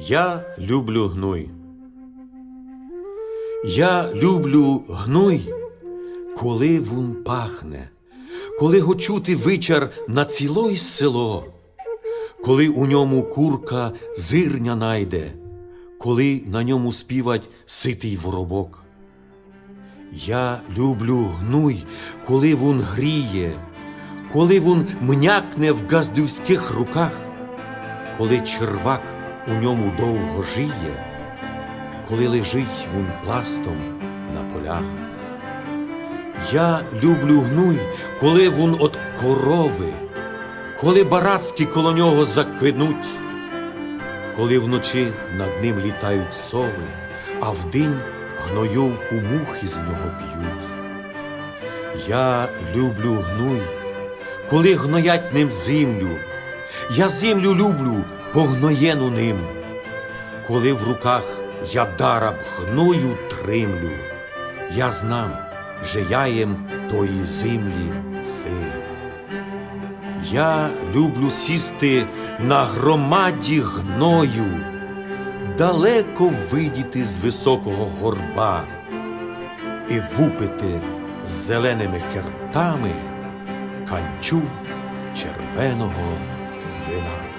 Я люблю гной. Я люблю гной, коли вун пахне, коли го чути вичар на ціло й село, коли у ньому курка зирня найде, коли на ньому співать ситий воробок. Я люблю гнуй, коли вун гріє, коли вун мнякне в газдівських руках, коли червак у ньому довго жиє, коли лежить вун пластом на полях. Я люблю гнуй, коли вун от корови, коли барацькі коло нього заквинуть, коли вночі над ним літають сови, а вдень гнойовку мухи з нього п'ють. Я люблю гнуй, коли гноять ним землю. Я землю люблю, погноєну ним. Коли в руках я дараб гною тримлю, я знам, же я єм тої землі син. Я люблю сісти на громаді гною, далеко видіти з високого горба і вупити з зеленими кертами канчув червеного вина.